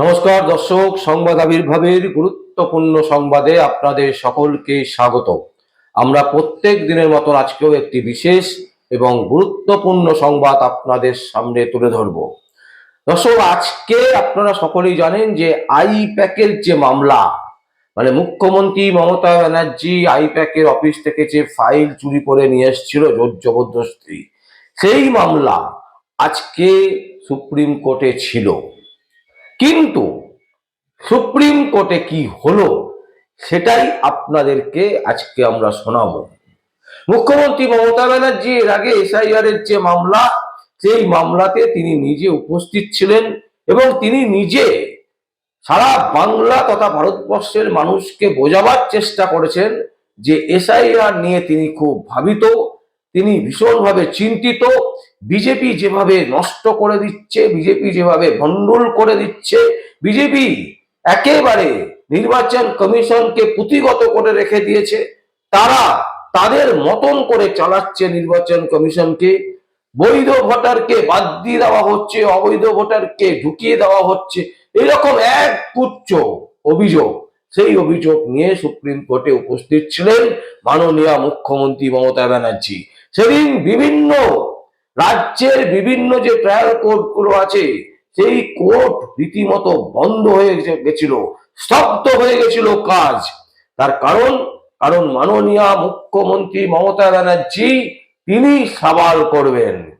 নমস্কার দর্শক, সংবাদ আবির্ভাবের গুরুত্বপূর্ণ সংবাদে আপনাদের সকলকে স্বাগত। আমরা প্রত্যেক দিনের মতন আজকেও একটি বিশেষ এবং গুরুত্বপূর্ণ সংবাদ আপনাদের সামনে তুলে ধরব। দর্শক, আজকে আপনারা সকলেই জানেন যে আইপ্যাকের যে মামলা মানে মুখ্যমন্ত্রী মমতা ব্যানার্জি আইপ্যাকের অফিস থেকে যে ফাইল চুরি করে নিয়ে এসেছিল জোর জবরদস্তি, সেই মামলা আজকে সুপ্রিম কোর্টে ছিল। কিন্তু সুপ্রিম কোর্টে কি হলো সেটাই আপনাদেরকে আজকে আমরা শোনাবো। মুখ্যমন্ত্রী মমতা ব্যানার্জি এর আগে এসআইআর এর যে মামলা, সেই মামলাতে তিনি নিজে উপস্থিত ছিলেন এবং তিনি নিজে সারা বাংলা তথা ভারতবর্ষের মানুষকে বোঝাবার চেষ্টা করেছেন যে এসআইআর নিয়ে তিনি খুব ভাবিত। তিনি ভীষণভাবে চিন্তিত, বিজেপি যেভাবে নষ্ট করে দিচ্ছে, বিজেপি যেভাবে ভণ্ডুল করে দিচ্ছে, বিজেপি একেবারে নির্বাচন কমিশনকে পুঁথিগত করে রেখে দিয়েছে, তারা তাদের মতন করে চালাচ্ছে নির্বাচন কমিশনকে। বৈধ ভোটারকে বাদ দিয়ে দেওয়া হচ্ছে, অবৈধ ভোটারকে ঢুকিয়ে দেওয়া হচ্ছে, এরকম এক গুচ্ছ অভিযোগ। সেই অভিযোগ নিয়ে সুপ্রিম কোর্টে উপস্থিত ছিলেন মাননীয় মুখ্যমন্ত্রী মমতা ব্যানার্জি। সেদিন বিভিন্ন রাজ্যের বিভিন্ন যে ট্রায়াল কোর্টগুলো আছে, সেই কোর্ট রীতিমতো বন্ধ হয়ে গেছিল, স্তব্ধ হয়ে গেছিল কাজ। তার কারণ কারণ মাননীয় মুখ্যমন্ত্রী মমতা ব্যানার্জি, তিনি সাবাল করবেন।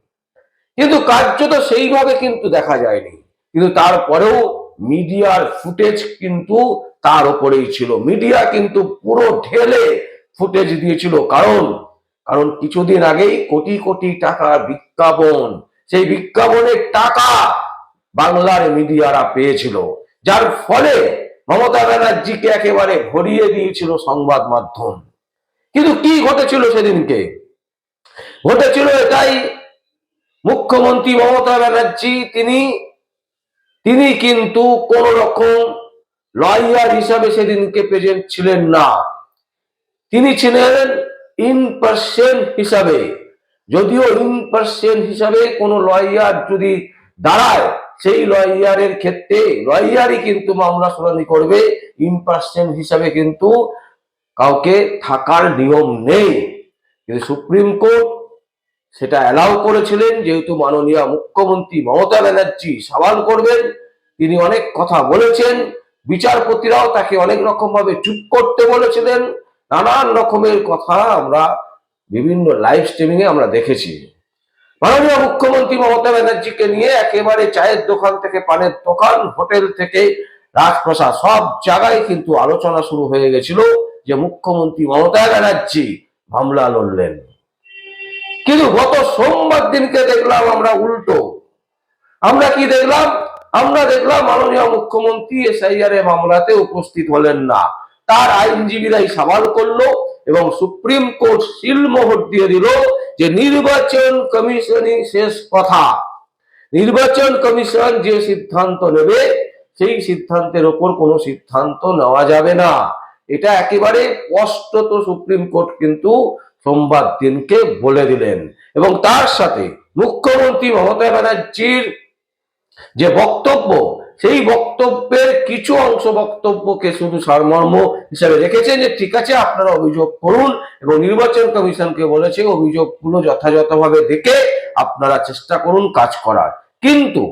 কিন্তু কার্য তো সেইভাবে কিন্তু দেখা যায়নি। কিন্তু তারপরেও মিডিয়ার ফুটেজ কিন্তু তার উপরেই ছিল। মিডিয়া কিন্তু পুরো ঢেলে ফুটেজ দিয়েছিল। কারণ কারণ কিছুদিন আগেই কোটি কোটি টাকার বিজ্ঞাপন, সেই বিজ্ঞাপনের টাকা বাংলার মিডিয়ারা পেয়েছিল, যার ফলে মমতা ব্যানার্জিকে একেবারে ভরিয়ে দিয়েছিল সংবাদ মাধ্যম। কিন্তু কি ঘটেছিল সেদিনকে? ঘটেছিল এটাই, মুখ্যমন্ত্রী মমতা ব্যানার্জি, তিনি তিনি কিন্তু কোন রকম লয়ার হিসাবে সেদিনকে প্রেজেন্ট ছিলেন না। তিনি ছিলেন ইন পার্সেন্ট হিসাবে, যদিও ইন পার্সেন্ট হিসাবে কোনো লয়ার যদি দাঁড়ায়, সেই লয়ারের ক্ষেত্রে লয়ারই কিন্তু মামলা শুনানি করবে ইন পার্সেন্ট হিসাবে কিন্তু কাউকে থাকার নিয়ম নেই। কিন্তু সুপ্রিম কোর্ট সেটা অ্যালাউ করেছিলেন, যেহেতু মাননীয় মুখ্যমন্ত্রী মমতা ব্যানার্জি সওয়াল করবেন, তিনি অনেক কথা বলেছেন, বিচারপতিরাও তাকে অনেক রকম ভাবে চুপ করতে বলেছিলেন নানান রকমের কথা আমরা বিভিন্ন লাইভ স্ট্রিমিং এ আমরা দেখেছি। মাননীয় মুখ্যমন্ত্রী মমতা ব্যানার্জিকে নিয়ে একেবারে চায়ের দোকান থেকে, পানের দোকান, হোটেল থেকে, রাজপ্রসাদ সব জায়গায় কিন্তু আলোচনা শুরু হয়ে গেছিল যে মুখ্যমন্ত্রী মমতা ব্যানার্জি মামলা লড়লেন। কিন্তু গত সোমবার দিনকে দেখলাম আমরা উল্টো। আমরা কি দেখলাম? আমরা দেখলাম মাননীয় মুখ্যমন্ত্রী এসআইআর এ মামলাতে উপস্থিত হলেন না। তার আইনজীবীরাই সওয়াল করল এবং সুপ্রিম কোর্ট সিলমোহর দিয়ে দিল যে নির্বাচন কমিশনই শেষ কথা। নির্বাচন কমিশন যে সিদ্ধান্ত নেবে, সেই সিদ্ধান্তের ওপর কোনো সিদ্ধান্ত নেওয়া যাবে না। এটা একেবারে স্পষ্টত সুপ্রিম কোর্ট কিন্তু সোমবার দিনকে বলে দিলেন। এবং তার সাথে মুখ্যমন্ত্রী মমতা ব্যানার্জির যে বক্তব্য সেই বক্তব্যের কিছু অংশ বক্তব্যকে শুধু সারমর্ম হিসাবে রেখেছেন যে ঠিক আছে, আপনারা অভিযোগ করুন এবং নির্বাচন কমিশনকে বলেছে অভিযোগগুলো যথাযথভাবে দেখে আপনারা চেষ্টা করুন কাজ করার। কিন্তু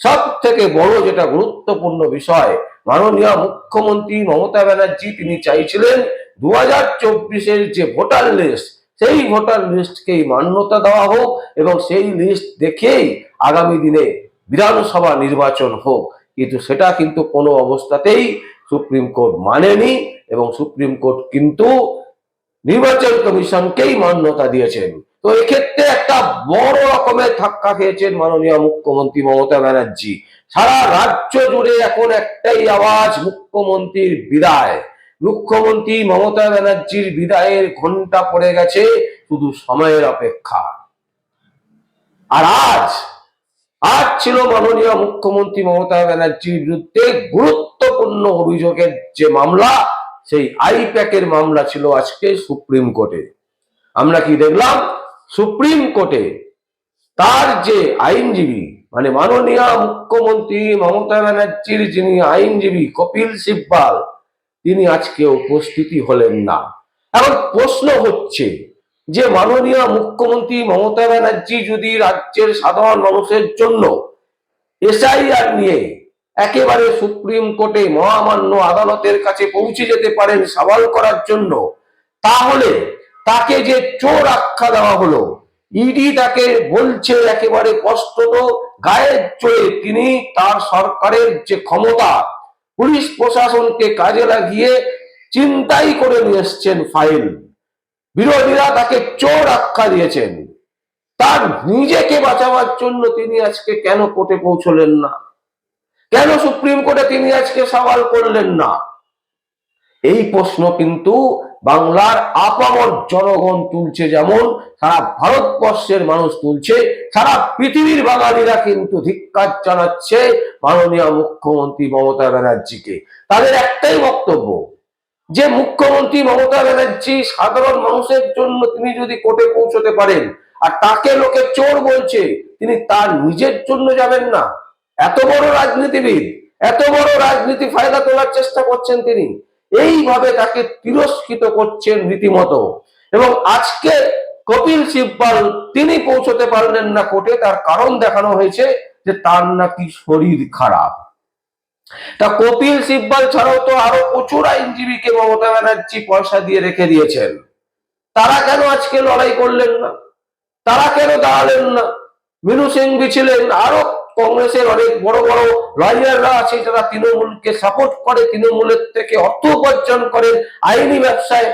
সব থেকে বড় যেটা গুরুত্বপূর্ণ বিষয়, মাননীয় মুখ্যমন্ত্রী মমতা ব্যানার্জি তিনি চাইছিলেন দু হাজার চব্বিশের যে ভোটার লিস্ট, সেই ভোটার লিস্টকেই মান্যতা দেওয়া হোক এবং সেই লিস্ট দেখেই আগামী দিনে বিধানসভা নির্বাচন হোক। কিন্তু সেটা কিন্তু কোনো অবস্থাতেই সুপ্রিম কোর্ট মানেনি এবং সুপ্রিম কোর্ট কিন্তু নির্বাচন কমিশনকেই মান্যতা দিয়েছেন। তো এক্ষেত্রে একটা বড় রকমের ধাক্কা খেয়েছেন মাননীয় মুখ্যমন্ত্রী মমতা ব্যানার্জি। সারা রাজ্য জুড়ে এখন একটাই আওয়াজ, মুখ্যমন্ত্রীর বিদায়। মুখ্যমন্ত্রী মমতা ব্যানার্জির বিদায়ের ঘণ্টা পড়ে গেছে শুধু সময়ের অপেক্ষা। আর আজ আজ ছিল মাননীয় মুখ্যমন্ত্রী মমতা ব্যানার্জির বিরুদ্ধে গুরুত্বপূর্ণ অভিযোগের যে মামলা, সেই আইপ্যাকের মামলা ছিল আজকে সুপ্রিম কোর্টে। আমরা কি দেখলাম? সুপ্রিম কোর্টে তার যে আইনজীবী মানে মাননীয় মুখ্যমন্ত্রী মমতা ব্যানার্জির যিনি আইনজীবী কপিল সিব্বাল, তিনি আজকে উপস্থিতি হলেন না। এখন প্রশ্ন হচ্ছে যে মাননীয় মুখ্যমন্ত্রী মমতা ব্যানার্জি যদি রাজ্যের সাধারণ মানুষের জন্য এসআইআর নিয়ে একেবারে সুপ্রিম কোর্টে মহামান্য আদালতের কাছে পৌঁছে যেতে পারেন সওয়াল করার জন্য, তাহলে তাকে যে চোর আখ্যা দেওয়া হলো, ইডি তাকে বলছে একেবারে স্পষ্টত গায়ের চোরে তিনি তার সরকারের যে ক্ষমতা, পুলিশ প্রশাসনকে কাজে লাগিয়ে চিন্তাই করে নিয়ে এসছেন ফাইল। বিরোধীরা তাকে চোর আখ্যা দিয়েছেন। তার নিজেকে বাঁচাবার জন্য তিনি আজকে কেন কোর্টে পৌঁছলেন না? কেন সুপ্রিম কোর্টে তিনি আজকে সওয়াল করলেন না? এই প্রশ্ন কিন্তু বাংলার আপামর জনগণ তুলছে যেমন, সারা ভারতবর্ষের মানুষ তুলছে, সারা পৃথিবীর বাঙালিরা কিন্তু ধিক্কার জানাচ্ছে মাননীয় মুখ্যমন্ত্রী মমতা ব্যানার্জিকে। তাদের একটাই বক্তব্য যে মুখ্যমন্ত্রী মমতা ব্যানার্জি সাধারণ মানুষের জন্য তিনি যদি কোর্টে পৌঁছতে পারেন, আর তাকে লোকে চোর বলছে, তিনি তার নিজের জন্য যাবেন না। এত বড় রাজনীতিবিদ, এত বড় রাজনীতি ফায়দা তোলার চেষ্টা করছেন তিনি। এইভাবে তাকে তিরস্কৃত করছেন রীতিমতো। এবং আজকে কপিল সিব্বাল তিনি পৌঁছতে পারলেন না কোর্টে, তার কারণ দেখানো হয়েছে যে তার নাকি শরীর খারাপ। তা কপিল সিব্বাল ছাড়াও তো আরও প্রচুর আইনজীবীকে মমতা ব্যানার্জি পয়সা দিয়ে রেখে দিয়েছেন। তারা কেন আজকে লড়াই করলেন না? তারা কেন দাঁড়ালেন না? মিনু সিংভি ছিলেন আরও কংগ্রেসের অনেক বড় বড় লয়াররা আছে যারা তৃণমূলকে সাপোর্ট করে, তৃণমূলের থেকে অর্থ উপার্জন করেন আইনি ব্যবসায়।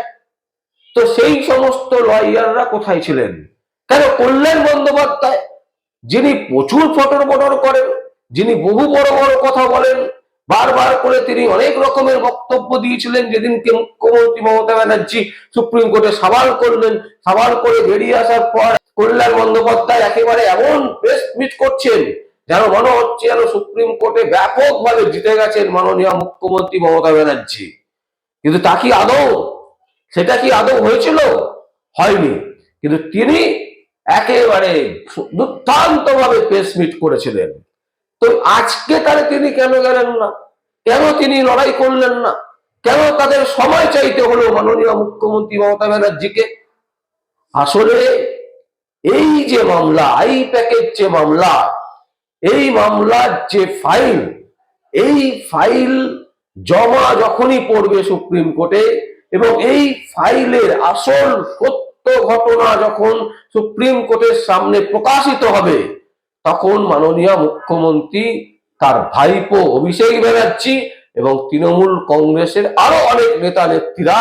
তো সেই সমস্ত লয়াররা কোথায় ছিলেন? কেন কল্যাণ বন্দ্যোপাধ্যায়, যিনি প্রচুর ফটর বটর করেন, যিনি বহু বড় বড় কথা বলেন বারবার করে তিনি অনেক রকমের বক্তব্য দিয়েছিলেন যেদিনকে মুখ্যমন্ত্রী মমতা ব্যানার্জি সুপ্রিম কোর্টে সাবাল করলেন। সাবাল করে বেরিয়ে আসার পর কল্যাণ বন্দ্যোপাধ্যায় একেবারে এমন প্রেস মিট করছেন, যেন মনে হচ্ছে যেন সুপ্রিম কোর্টে ব্যাপকভাবে জিতে গেছেন মাননীয় মুখ্যমন্ত্রী মমতা ব্যানার্জি। কিন্তু তা কি আদৌ? সেটা কি আদৌ হয়েছিল? হয়নি। কিন্তু তিনি একেবারে দুর্দান্ত ভাবে প্রেস মিট করেছিলেন। তো আজকে তাহলে তিনি কেন গেলেন না? কেন তিনি লড়াই করলেন না? কেন তাদের সময় চাইতে হলো মাননীয় মুখ্যমন্ত্রী মমতা ব্যানার্জিকে? আসলে এই যে মামলা আই প্যাকেজ যে মামলা, এই মামলার যে ফাইল, এই ফাইল জমা যখনই পড়বে সুপ্রিম কোর্টে এবং এই ফাইলের আসল সত্য ঘটনা যখন সুপ্রিম কোর্টের সামনে প্রকাশিত হবে তখন মাননীয় মুখ্যমন্ত্রী তার ভাইপো অভিষেক ব্যানার্জি এবং তৃণমূল কংগ্রেসের আরও অনেক নেতা নেত্রীরা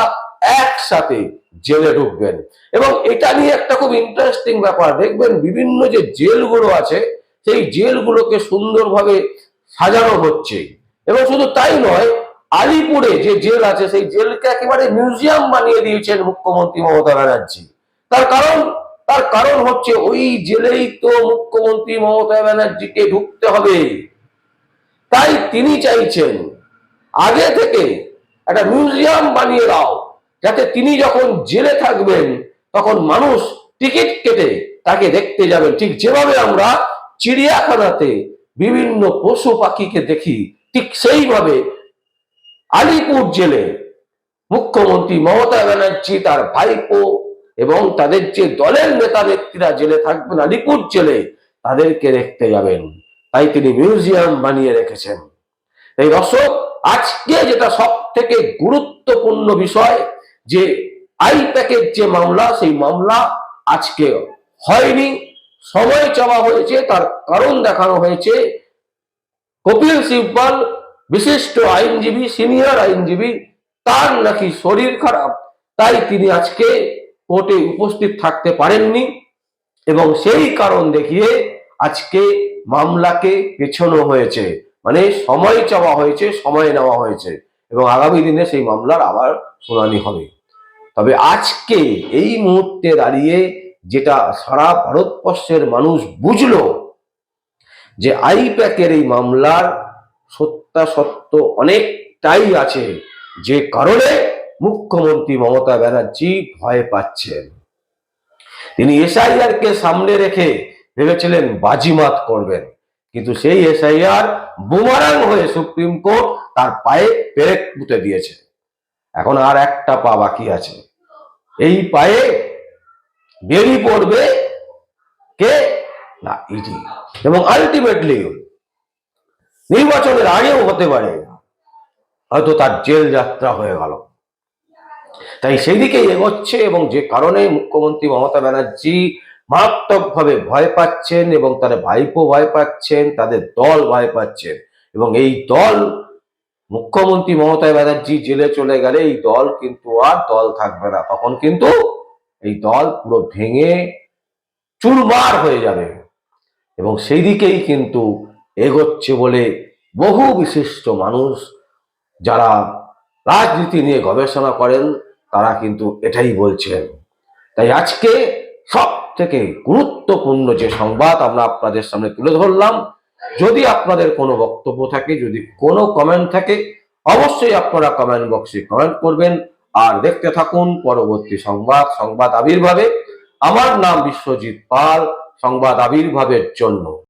একসাথে জেলে ঢুকবেন। এবং এটা নিয়ে একটা খুব ইন্টারেস্টিং ব্যাপার। দেখবেন বিভিন্ন যে জেলগুলো আছে, সেই জেলগুলোকে সুন্দরভাবে সাজানো হচ্ছে। এবং শুধু তাই নয়, আলিপুরে যে জেল আছে, সেই জেলকে একেবারে মিউজিয়াম বানিয়ে দিয়েছেন মুখ্যমন্ত্রী মমতা ব্যানার্জি। তার কারণ তার কারণ হচ্ছে ওই জেলেই তো মুখ্যমন্ত্রী মমতা ব্যানার্জিকে ঢুকতে হবে। তাই তিনি চাইছেন আগে থেকে একটা মিউজিয়াম বানিয়ে দাও, যাতে তিনি যখন জেলে থাকবেন, তখন মানুষ টিকিট কেটে তাকে দেখতে যাবেন। ঠিক যেভাবে আমরা চিড়িয়াখানাতে বিভিন্ন পশু পাখিকে দেখি, ঠিক সেইভাবে আলিপুর জেলে মুখ্যমন্ত্রী মমতা ব্যানার্জি তার ভাইপো এবং তাদের যে দলের নেতা নেত্রীরা জেলে থাকবেন আলিপুর জেলে তাদেরকে দেখতে যাবেন। তাই তিনি মিউজিয়াম বানিয়ে রেখেছেন। এই দর্শক, আজকে যেটা সব থেকে গুরুত্বপূর্ণ বিষয়, যে আই প্যাকের যে মামলা, সেই মামলা আজকে হয়নি। সময় চাওয়া হয়েছে, তার কারণ দেখানো হয়েছে। কপিল সিব্বাল, বিশিষ্ট আইনজীবী, সিনিয়র আইনজীবী, তার নাকি শরীর খারাপ। তাই তিনি আজকে কোর্টে উপস্থিত থাকতে পারেননি এবং সেই কারণ দেখিয়ে আজকে মামলাকে পেছানো হয়েছে। মানে সময় চাওয়া হয়েছে, সময় নেওয়া হয়েছে এবং আগামী দিনে সেই মামলার আবার শুনানি হবে। তবে আজকে এই মুহূর্তে দাঁড়িয়ে যেটা সারা ভারতবর্ষের মানুষ বুঝলো যে আইপ্যাকের এই মামলার সত্যাসত্য অনেকটাই আছে। যে কারণে মুখ্যমন্ত্রী মমতা ব্যানার্জি ভয় পাচ্ছেন। তিনি এসআইআর কে সামনে রেখে ভেবেছিলেন বাজিমাত করবেন। কিন্তু সেই এসআইআর বুমারাং হয়ে সুপ্রিম কোর্ট তার পায়ে পেরেক পুঁতে দিয়েছে। এখন আর একটা পা বাকি আছে। এই পায়ে বেরিয়ে পড়বে কে? না, ইডি। এবং আলটিমেটলি নির্বাচনের আগেও হতে পারে। হয়তো তার জেল যাত্রা হয়ে গেল। তাই সেই দিকেই এগোচ্ছে এবং যে কারণে মুখ্যমন্ত্রী মমতা ব্যানার্জি মারাত্মকভাবে ভয় পাচ্ছেন এবং তার ভাইপো ভয় পাচ্ছেন, তাদের দল ভয় পাচ্ছেন এবং এই দল মুখ্যমন্ত্রী মমতা ব্যানার্জি জেলে চলে গেলে এই দল কিন্তু আর দল থাকবে না। তখন কিন্তু এই দল পুরো ভেঙে চুরমার হয়ে যাবে এবং সেই দিকেই কিন্তু এগোচ্ছে বলে বহু বিশিষ্ট মানুষ যারা রাজনীতি নিয়ে গবেষণা করেন তারা কিন্তু এটাই বলছেন। তাই আজকে সব থেকে গুরুত্বপূর্ণ যে সংবাদ আমরা আপনাদের সামনে তুলে ধরলাম, যদি আপনাদের কোনো বক্তব্য থাকে, যদি কোনো কমেন্ট থাকে, অবশ্যই আপনারা কমেন্ট বক্সে কমেন্ট করবেন। আর দেখতে থাকুন পরবর্তী সংবাদ সংবাদ আবির্ভাবে। আমার নাম বিশ্বজিৎ পাল, সংবাদ আবির্ভাবের জন্য।